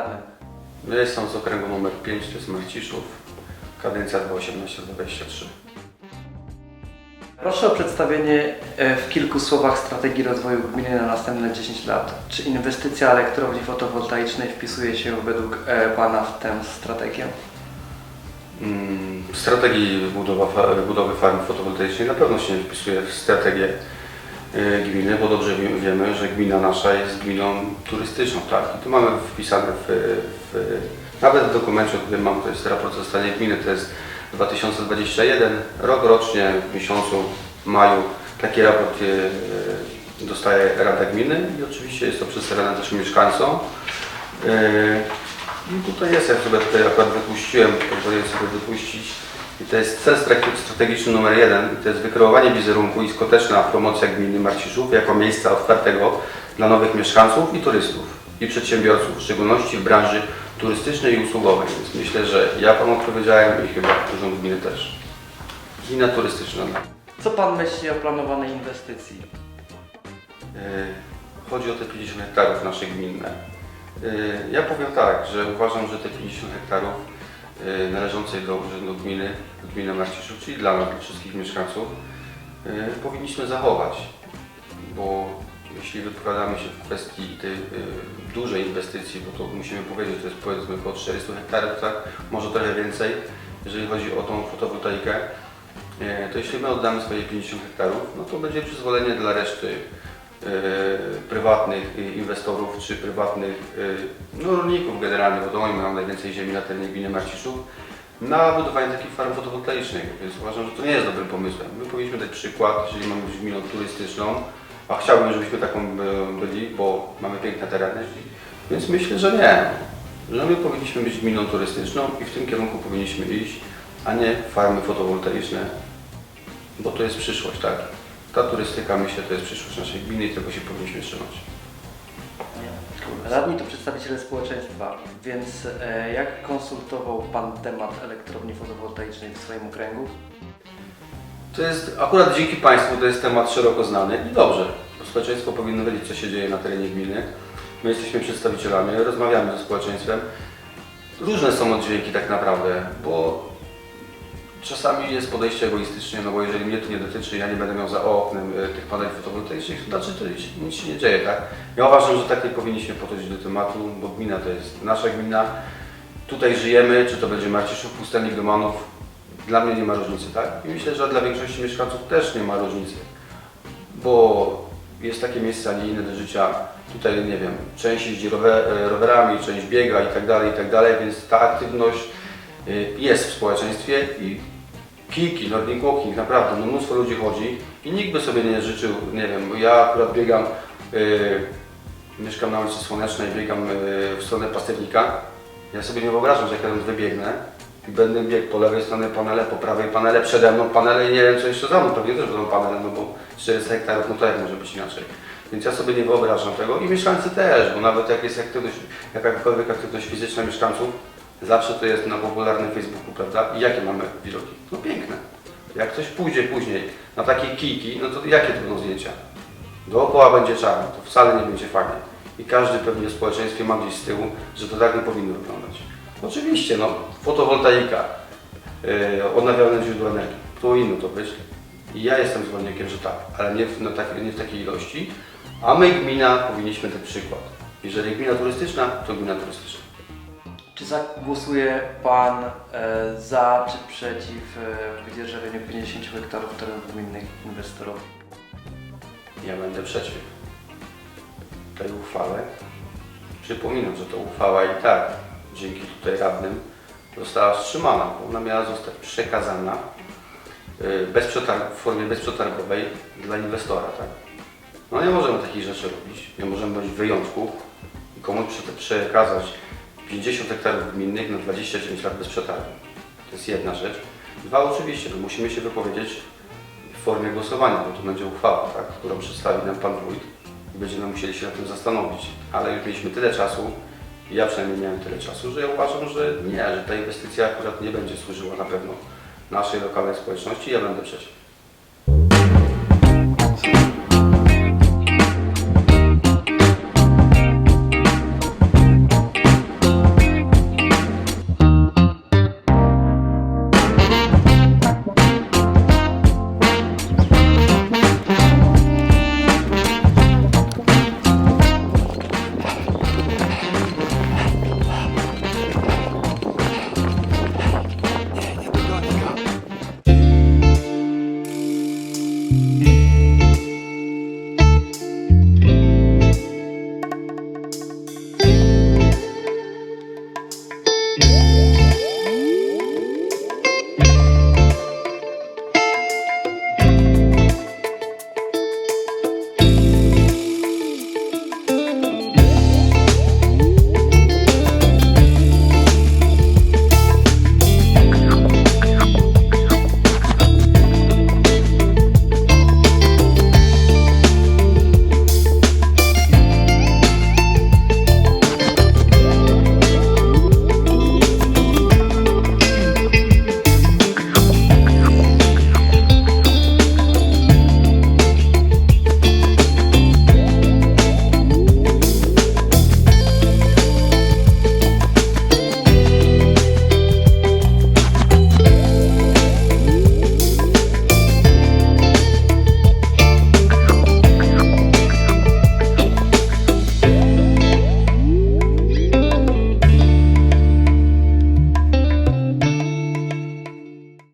radny. Ja jestem z okręgu numer 5, to jest Marciszów, kadencja 2018-2023. Proszę o przedstawienie e, w kilku słowach strategii rozwoju gminy na następne 10 lat. Czy inwestycja elektrowni fotowoltaicznej wpisuje się według e, Pana w tę strategię? Mm, W strategii budowa, budowy farm fotowoltaicznej na pewno się nie wpisuje w strategię gminy, bo dobrze wie- wiemy, że gmina nasza jest gminą turystyczną, tak? I tu mamy wpisane w, w nawet w dokumencie, o którym mam, to jest raport o stanie gminy, to jest 2021, rok rocznie w miesiącu maju taki raport y, y, dostaje Rada Gminy i oczywiście jest to przedstawiane też mieszkańcom. Y, i tutaj jest, ja sobie tutaj akurat wypuściłem, pozwoliłem sobie wypuścić. I to jest cel strate- strategiczny numer jeden. I to jest wykreowanie wizerunku i skuteczna promocja gminy Marciszów jako miejsca otwartego dla nowych mieszkańców i turystów i przedsiębiorców, w szczególności w branży turystycznej i usługowej. Więc myślę, że ja Panu odpowiedziałem i chyba Urząd Gminy też. Gmina turystyczna. Co Pan myśli o planowanej inwestycji? Yy, Chodzi o te 50 hektarów nasze gminne. Yy, Ja powiem tak, że uważam, że te 50 hektarów należącej do Urzędu Gminy, Gminy Marciszów, czyli dla nas, wszystkich mieszkańców, yy, powinniśmy zachować, bo jeśli wypowiadamy się w kwestii tej yy, dużej inwestycji, bo to musimy powiedzieć, to jest powiedzmy około 400 hektarów, tak, może trochę więcej, jeżeli chodzi o tą fotowoltaikę, E, to jeśli my oddamy swoje 50 hektarów, no to będzie przyzwolenie dla reszty e, prywatnych e, inwestorów czy prywatnych e, no, rolników generalnie, bo to oni mają najwięcej ziemi na terenie gminy Marciszów, na budowanie takich farm fotowoltaicznych, więc uważam, że to nie jest dobrym pomysłem. My powinniśmy dać przykład, jeżeli mamy być gminą turystyczną, a chciałbym, żebyśmy taką e, byli, bo mamy piękne tereny, więc myślę, że nie. Że my powinniśmy być gminą turystyczną i w tym kierunku powinniśmy iść, a nie farmy fotowoltaiczne, bo to jest przyszłość, tak? Ta turystyka, myślę, to jest przyszłość naszej gminy i tego się powinniśmy trzymać. Radni to przedstawiciele społeczeństwa, więc e, jak konsultował Pan temat elektrowni fotowoltaicznej w swoim okręgu? To jest, akurat dzięki Państwu, to jest temat szeroko znany i dobrze. bo Społeczeństwo powinno wiedzieć, co się dzieje na terenie gminy. My jesteśmy przedstawicielami, rozmawiamy ze społeczeństwem. Różne są oddźwięki tak naprawdę, bo czasami jest podejście egoistycznie, no bo jeżeli mnie to nie dotyczy, ja nie będę miał za oknem e, tych paneli fotowoltaicznych, to znaczy to nic się nie dzieje, tak? Ja uważam, że tak nie powinniśmy podchodzić do tematu, bo gmina to jest nasza gmina. Tutaj żyjemy, czy to będzie Marciszów, Pustelnik, Domanów, dla mnie nie ma różnicy, tak? I myślę, że dla większości mieszkańców też nie ma różnicy, bo jest takie miejsce, a nie inne do życia. Tutaj, nie wiem, część jeździ e, rowerami, część biega i tak dalej, i tak dalej, więc ta aktywność jest w społeczeństwie i kiki, Nordic Walking, naprawdę, no mnóstwo ludzi chodzi i nikt by sobie nie życzył, nie wiem, bo ja akurat biegam, y, mieszkam na ulicy Słonecznej, biegam y, w stronę Pastewnika. Ja sobie nie wyobrażam, że jak wybiegnę i będę biegł po lewej stronie panele, po prawej panele, przede mną panele i nie wiem co jeszcze za mną, pewnie też będą panele, no bo 400 hektarów, no to jak może być inaczej. Więc ja sobie nie wyobrażam tego i mieszkańcy też, bo nawet jak jest aktywność, jakakolwiek aktywność fizyczna mieszkańców, zawsze to jest na popularnym Facebooku, prawda? I jakie mamy widoki? No piękne. Jak ktoś pójdzie później na takie kijki, no to jakie to będą zdjęcia? Dookoła będzie czarno, to wcale nie będzie fajnie. I każdy pewnie w społeczeństwie ma gdzieś z tyłu, że to tak nie powinno wyglądać. Oczywiście, no, fotowoltaika, yy, odnawialne źródła energii, kto powinno to być. I ja jestem zwolennikiem, że tak, ale nie w, no, tak, nie w takiej ilości. A my, gmina, powinniśmy dać przykład. Jeżeli gmina turystyczna, to gmina turystyczna. Czy zagłosuje Pan e, za czy przeciw e, wydzierżawieniu 50 hektarów terenów gminnych inwestorów? Ja będę przeciw tej uchwale. Przypominam, że ta uchwała i tak dzięki tutaj radnym została wstrzymana, bo ona miała zostać przekazana y, bez w formie bezprzetargowej dla inwestora. Tak? No nie możemy takich rzeczy robić, nie możemy być wyjątków i komuś prze- przekazać 50 hektarów gminnych na 29 lat bez przetargu. To jest jedna rzecz. Dwa, oczywiście, no musimy się wypowiedzieć w formie głosowania, bo to będzie uchwała, tak, którą przedstawi nam Pan Wójt i będziemy musieli się nad tym zastanowić. Ale już mieliśmy tyle czasu, ja przynajmniej miałem tyle czasu, że ja uważam, że nie, że ta inwestycja akurat nie będzie służyła na pewno naszej lokalnej społeczności ja będę przeciw.